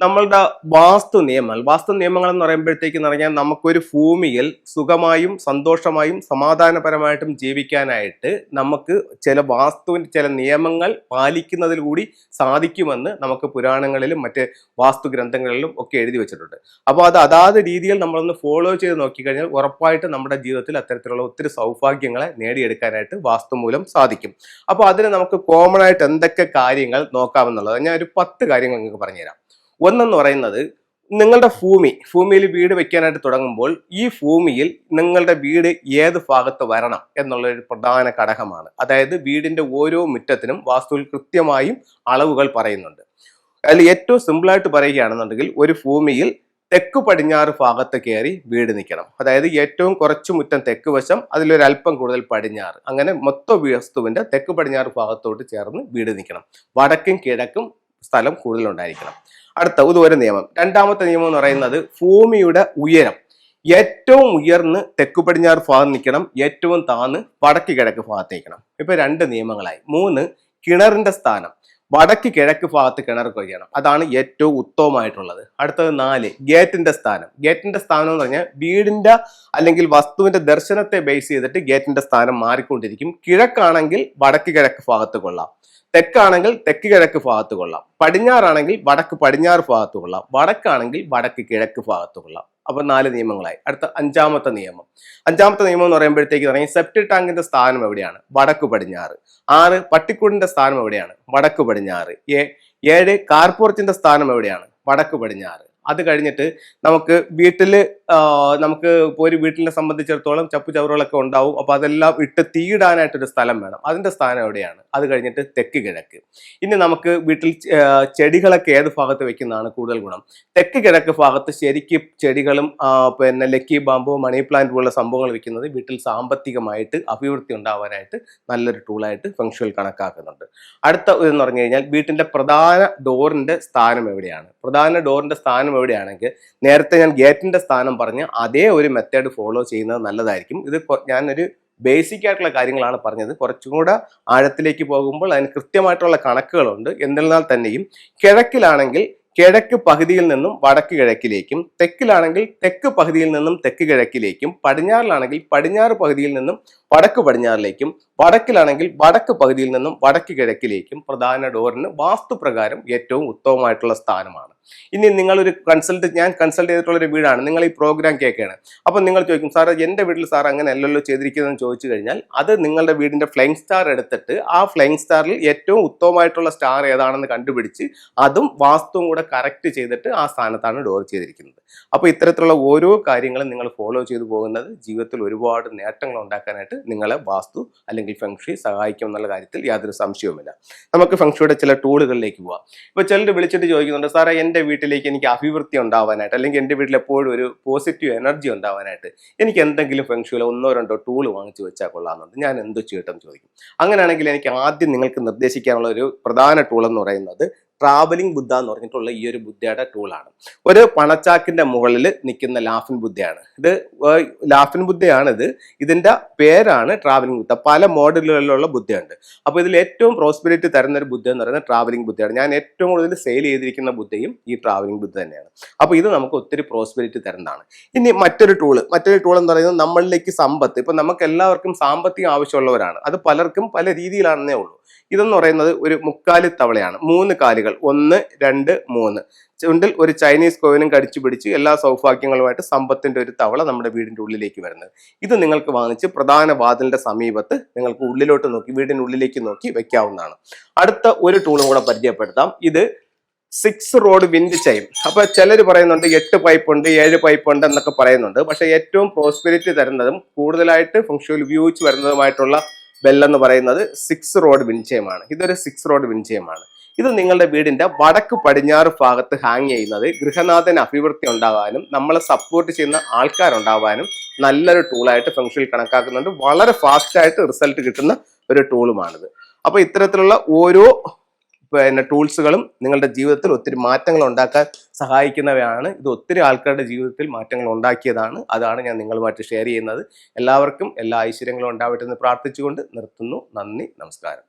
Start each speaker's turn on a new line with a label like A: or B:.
A: നമ്മളുടെ വാസ്തു നിയമങ്ങൾ വാസ്തു നിയമങ്ങൾ എന്ന് പറയുമ്പോഴത്തേക്ക് പറഞ്ഞാൽ നമുക്കൊരു ഭൂമിയിൽ സുഖമായും സന്തോഷമായും സമാധാനപരമായിട്ടും ജീവിക്കാനായിട്ട് നമുക്ക് ചില വാസ്തുവിന്റെ ചില നിയമങ്ങൾ പാലിക്കുന്നതിൽ കൂടി സാധിക്കുമെന്ന് നമുക്ക് പുരാണങ്ങളിലും മറ്റ് വാസ്തു ഗ്രന്ഥങ്ങളിലും ഒക്കെ എഴുതി വെച്ചിട്ടുണ്ട്. അപ്പോൾ അത് അതാത് രീതിയിൽ നമ്മളൊന്ന് ഫോളോ ചെയ്ത് നോക്കിക്കഴിഞ്ഞാൽ ഉറപ്പായിട്ട് നമ്മുടെ ജീവിതത്തിൽ അത്തരത്തിലുള്ള ഒത്തിരി സൗഭാഗ്യങ്ങളെ നേടിയെടുക്കാനായിട്ട് വാസ്തു മൂലം സാധിക്കും. അപ്പോൾ അതിന് നമുക്ക് കോമൺ ആയിട്ട് എന്തൊക്കെ കാര്യങ്ങൾ നോക്കാമെന്നുള്ളത്. ഞാൻ ഒരു പത്ത് കാര്യങ്ങൾ നിങ്ങൾക്ക് പറഞ്ഞുതരാം. ഒന്നെന്ന് പറയുന്നത് നിങ്ങളുടെ ഭൂമി ഭൂമിയിൽ വീട് വെക്കാനായിട്ട് തുടങ്ങുമ്പോൾ ഈ ഭൂമിയിൽ നിങ്ങളുടെ വീട് ഏത് ഭാഗത്ത് വരണം എന്നുള്ള ഒരു പ്രധാന ഘടകമാണ്. അതായത് വീടിന്റെ ഓരോ മുറ്റത്തിനും വാസ്തുവിൽ കൃത്യമായും അളവുകൾ പറയുന്നുണ്ട്. അതിൽ ഏറ്റവും സിമ്പിളായിട്ട് പറയുകയാണെന്നുണ്ടെങ്കിൽ ഒരു ഭൂമിയിൽ തെക്ക് പടിഞ്ഞാറ് ഭാഗത്ത് കയറി വീട് നിൽക്കണം. അതായത് ഏറ്റവും കുറച്ച് മുറ്റം തെക്ക് വശം അതിലൊരല്പം കൂടുതൽ പടിഞ്ഞാറ്. അങ്ങനെ മൊത്തം വസ്തുവിന്റെ തെക്ക് പടിഞ്ഞാറ് ഭാഗത്തോട്ട് ചേർന്ന് വീട് നിൽക്കണം. വടക്കും കിഴക്കും സ്ഥലം കൂടുതലുണ്ടായിരിക്കണം. അടുത്ത ഇതുവരെ നിയമം. രണ്ടാമത്തെ നിയമം എന്ന് പറയുന്നത് ഭൂമിയുടെ ഉയരം. ഏറ്റവും ഉയർന്ന് തെക്കു പടിഞ്ഞാറ് ഭാഗത്ത് നിൽക്കണം ഏറ്റവും താന്ന് വടക്ക് കിഴക്ക് ഭാഗത്ത് നിൽക്കണം. ഇപ്പൊ രണ്ട് നിയമങ്ങളായി. മൂന്ന് കിണറിന്റെ സ്ഥാനം. വടക്ക് കിഴക്ക് ഭാഗത്ത് കിണർ കൊയ്യണം. അതാണ് ഏറ്റവും ഉത്തമമായിട്ടുള്ളത്. അടുത്തത് നാല് ഗേറ്റിന്റെ സ്ഥാനം. ഗേറ്റിന്റെ സ്ഥാനം എന്ന് പറഞ്ഞാൽ വീടിന്റെ അല്ലെങ്കിൽ വസ്തുവിന്റെ ദർശനത്തെ ബേസ് ചെയ്തിട്ട് ഗേറ്റിന്റെ സ്ഥാനം മാറിക്കൊണ്ടിരിക്കും. കിഴക്കാണെങ്കിൽ വടക്ക് കിഴക്ക് ഭാഗത്ത് കൊള്ളാം. തെക്കാണെങ്കിൽ തെക്ക് കിഴക്ക് ഭാഗത്ത് കൊള്ളാം. പടിഞ്ഞാറാണെങ്കിൽ വടക്ക് പടിഞ്ഞാറ് ഭാഗത്ത് കൊള്ളാം. വടക്കാണെങ്കിൽ വടക്ക് കിഴക്ക് ഭാഗത്ത് കൊള്ളാം. അപ്പൊ നാല് നിയമങ്ങളായി. അടുത്ത അഞ്ചാമത്തെ നിയമം. അഞ്ചാമത്തെ നിയമം എന്ന് പറയുമ്പോഴത്തേക്ക് പറയും സെപ്റ്റി ടാങ്കിന്റെ സ്ഥാനം എവിടെയാണ്? വടക്കു പടിഞ്ഞാറ്. ആറ് പട്ടിക്കൂടിന്റെ സ്ഥാനം എവിടെയാണ്? വടക്കു പടിഞ്ഞാറ്. ഏഴ് കാർപോർച്ചിന്റെ സ്ഥാനം എവിടെയാണ്? വടക്കു പടിഞ്ഞാറ്. അത് കഴിഞ്ഞിട്ട് നമുക്ക് വീട്ടിൽ നമുക്ക് ഒരു വീട്ടിനെ സംബന്ധിച്ചിടത്തോളം ചപ്പു ചവറുകളൊക്കെ ഉണ്ടാവും. അപ്പോൾ അതെല്ലാം ഇട്ട് തീടാനായിട്ടൊരു സ്ഥലം വേണം. അതിന്റെ സ്ഥാനം എവിടെയാണ്? അത് കഴിഞ്ഞിട്ട് തെക്ക് കിഴക്ക്. ഇനി നമുക്ക് വീട്ടിൽ ചെടികളൊക്കെ ഏത് ഭാഗത്ത് വെക്കുന്നതാണ് കൂടുതൽ ഗുണം? തെക്ക് കിഴക്ക് ഭാഗത്ത് ശരിക്കും ചെടികളും പിന്നെ ലക്കി ബാമ്പു മണി പ്ലാന്റ് പോലുള്ള സംഭവങ്ങൾ വെക്കുന്നത് വീട്ടിൽ സാമ്പത്തികമായിട്ട് അഭിവൃദ്ധി ഉണ്ടാവാനായിട്ട് നല്ലൊരു ടൂളായിട്ട് ഫംഗ്ഷനിൽ കണക്കാക്കുന്നുണ്ട്. അടുത്ത ഇതെന്ന് പറഞ്ഞു കഴിഞ്ഞാൽ വീട്ടിന്റെ പ്രധാന ഡോറിന്റെ സ്ഥാനം എവിടെയാണ്? പ്രധാന ഡോറിന്റെ സ്ഥാനം എവിടെയാണെങ്കിൽ നേരത്തെ ഞാൻ ഗേറ്റിന്റെ സ്ഥാനം പറഞ്ഞ അതേ ഒരു മെത്തേഡ് ഫോളോ ചെയ്യുന്നത് നല്ലതായിരിക്കും. ഇത് ഞാനൊരു ബേസിക് ആയിട്ടുള്ള കാര്യങ്ങളാണ് പറഞ്ഞത്. കുറച്ചും കൂടെ ആഴത്തിലേക്ക് പോകുമ്പോൾ അതിന് കൃത്യമായിട്ടുള്ള കണക്കുകളുണ്ട്. എന്നിരുന്നാൽ തന്നെയും കിഴക്കിലാണെങ്കിൽ കിഴക്ക് പകുതിയിൽ നിന്നും വടക്ക് കിഴക്കിലേക്കും തെക്കിലാണെങ്കിൽ തെക്ക് പകുതിയിൽ നിന്നും തെക്ക് കിഴക്കിലേക്കും പടിഞ്ഞാറിലാണെങ്കിൽ പടിഞ്ഞാറ് പകുതിയിൽ നിന്നും വടക്ക് പടിഞ്ഞാറിലേക്കും വടക്കിലാണെങ്കിൽ വടക്ക് പകുതിയിൽ നിന്നും വടക്ക് കിഴക്കിലേക്കും പ്രധാന ഡോറിന് വാസ്തുപ്രകാരം ഏറ്റവും ഉത്തമമായിട്ടുള്ള സ്ഥാനമാണ്. ഇനി നിങ്ങളൊരു കൺസൾട്ട് ഞാൻ കൺസൾട്ട് ചെയ്തിട്ടുള്ള ഒരു വീടാണ് നിങ്ങൾ ഈ പ്രോഗ്രാം കേൾക്കുകയാണ്. അപ്പം നിങ്ങൾ ചോദിക്കും സാർ എന്റെ വീട്ടിൽ സാർ അങ്ങനെ അല്ലല്ലോ ചെയ്തിരിക്കുന്നതെന്ന് ചോദിച്ചു കഴിഞ്ഞാൽ അത് നിങ്ങളുടെ വീടിന്റെ ഫ്ലൈങ് സ്റ്റാർ എടുത്തിട്ട് ആ ഫ്ലൈങ് സ്റ്റാറിൽ ഏറ്റവും ഉത്തമമായിട്ടുള്ള സ്റ്റാർ ഏതാണെന്ന് കണ്ടുപിടിച്ച് അതും വാസ്തുവും കൂടെ കറക്റ്റ് ചെയ്തിട്ട് ആ സ്ഥാനത്താണ് ഡോർ ചെയ്തിരിക്കുന്നത്. അപ്പോൾ ഇത്തരത്തിലുള്ള ഓരോ കാര്യങ്ങളും നിങ്ങൾ ഫോളോ ചെയ്തു പോകുന്നത് ജീവിതത്തിൽ ഒരുപാട് നേട്ടങ്ങൾ ഉണ്ടാക്കാനായിട്ട് നിങ്ങളെ വാസ്തു അല്ലെങ്കിൽ ഫെങ്ഷി സഹായിക്കും എന്നുള്ള കാര്യത്തിൽ യാതൊരു സംശയവുമില്ല. നമുക്ക് ഫെങ്ഷിയുടെ ചില ടൂളുകളിലേക്ക് പോവാം. ഇപ്പോൾ ചിലർ വിളിച്ചിട്ട് ചോദിക്കുന്നുണ്ട് സാറേ എന്റെ വീട്ടിലേക്ക് എനിക്ക് അഭിവൃദ്ധി ഉണ്ടാവാനായിട്ട് അല്ലെങ്കിൽ എന്റെ വീട്ടിൽ എപ്പോഴും ഒരു പോസിറ്റീവ് എനർജി ഉണ്ടാവാനായിട്ട് എനിക്ക് എന്തെങ്കിലും ഫെങ്ഷിയിൽ ഒന്നോ രണ്ടോ ടൂൾ വാങ്ങിച്ചു വെച്ചാൽ കൊള്ളാമെന്നുണ്ട് ഞാൻ എന്ത് ചെയ്യട്ടെന്ന് ചോദിക്കും. അങ്ങനെയാണെങ്കിൽ എനിക്ക് ആദ്യം നിങ്ങൾക്ക് നിർദ്ദേശിക്കാനുള്ള ഒരു പ്രധാന ടൂൾ എന്ന് പറയുന്നത് ട്രാവലിംഗ് ബുദ്ധ എന്ന് പറഞ്ഞിട്ടുള്ള ഈ ഒരു ബുദ്ധയുടെ ടൂളാണ് ഒരു പണച്ചാക്കിന്റെ മുകളിൽ നിൽക്കുന്ന ലാഫിൻ ബുദ്ധയാണ്. ഇത് ലാഫിൻ ബുദ്ധയാണിത്. ഇത് ഇതിന്റെ പേരാണ് ട്രാവലിംഗ് ബുദ്ധ പല മോഡലുകളിലുള്ള ബുദ്ധയുണ്ട്. അപ്പോൾ ഇതിൽ ഏറ്റവും പ്രോസ്പെരിറ്റി തരുന്ന ഒരു ബുദ്ധ എന്ന് പറയുന്നത് ട്രാവലിംഗ് ബുദ്ധയാണ്. ഞാൻ ഏറ്റവും കൂടുതൽ സെയിൽ ചെയ്തിരിക്കുന്ന ബുദ്ധയും ഈ ട്രാവലിംഗ് ബുദ്ധ തന്നെയാണ്. അപ്പോൾ ഇത് നമുക്ക് ഒത്തിരി പ്രോസ്പെരിറ്റി തരുന്നതാണ്. ഇനി മറ്റൊരു ടൂൾ മറ്റൊരു ടൂൾ എന്ന് പറയുന്നത് നമ്മളിലേക്ക് സമ്പത്ത്. ഇപ്പൊ നമുക്ക് എല്ലാവർക്കും സാമ്പത്തികം ആവശ്യമുള്ളവരാണ്. അത് പലർക്കും പല രീതിയിലാണെന്നേ ഉള്ളൂ. ഇതെന്ന് പറയുന്നത് ഒരു മുക്കാലി തവളയാണ്. മൂന്ന് കാലുകൾ ഒന്ന് രണ്ട് മൂന്ന്. ചുണ്ടിൽ ഒരു ചൈനീസ് കോയിനും കടിച്ചു പിടിച്ച് എല്ലാ സൗഭാഗ്യങ്ങളുമായിട്ട് സമ്പത്തിന്റെ ഒരു തവള നമ്മുടെ വീടിന്റെ ഉള്ളിലേക്ക് വരുന്നത്. ഇത് നിങ്ങൾക്ക് വാങ്ങിച്ച് പ്രധാന വാതിലിന്റെ സമീപത്ത് നിങ്ങൾക്ക് ഉള്ളിലോട്ട് നോക്കി വീടിന്റെ ഉള്ളിലേക്ക് നോക്കി വെക്കാവുന്നതാണ്. അടുത്ത ഒരു ടൂളും കൂടെ പരിചയപ്പെടുത്താം. ഇത് സിക്സ് റോഡ് വിൻഡ് ചെയ്യും അപ്പൊ ചിലർ പറയുന്നുണ്ട് എട്ട് പൈപ്പ് ഉണ്ട് ഏഴ് പൈപ്പ് ഉണ്ട് എന്നൊക്കെ പറയുന്നുണ്ട്. പക്ഷെ ഏറ്റവും പ്രോസ്പെരിറ്റി തരുന്നതും കൂടുതലായിട്ട് ഫംഗ്ഷനിൽ ഉപയോഗിച്ച് വരുന്നതുമായിട്ടുള്ള ബെല്ലെന്ന് പറയുന്നത് സിക്സ് റോഡ് വിൻചയമാണ് ഇതൊരു സിക്സ് റോഡ് വിൻചയമാണ് ഇത് നിങ്ങളുടെ വീടിന്റെ വടക്ക് പടിഞ്ഞാറ് ഭാഗത്ത് ഹാങ് ചെയ്യുന്നത് ഗൃഹനാഥന് അഭിവൃദ്ധി ഉണ്ടാകാനും നമ്മളെ സപ്പോർട്ട് ചെയ്യുന്ന ആൾക്കാരുണ്ടാവാനും നല്ലൊരു ടൂളായിട്ട് ഫംഗ്ഷനിൽ കണക്കാക്കുന്നുണ്ട്. വളരെ ഫാസ്റ്റ് ആയിട്ട് റിസൾട്ട് കിട്ടുന്ന ഒരു ടൂളുമാണിത് അപ്പൊ ഇത്തരത്തിലുള്ള ഓരോ പിന്നെ ടൂൾസുകളും നിങ്ങളുടെ ജീവിതത്തിൽ ഒത്തിരി മാറ്റങ്ങൾ ഉണ്ടാക്കാൻ സഹായിക്കുന്നവയാണ്. ഇത് ഒത്തിരി ആൾക്കാരുടെ ജീവിതത്തിൽ മാറ്റങ്ങൾ ഉണ്ടാക്കിയതാണ്. അതാണ് ഞാൻ നിങ്ങളുമായിട്ട് ഷെയർ ചെയ്യുന്നത്. എല്ലാവർക്കും എല്ലാ ഐശ്വര്യങ്ങളും ഉണ്ടാവട്ടെ എന്ന് പ്രാർത്ഥിച്ചുകൊണ്ട് നിർത്തുന്നു. നന്ദി നമസ്കാരം.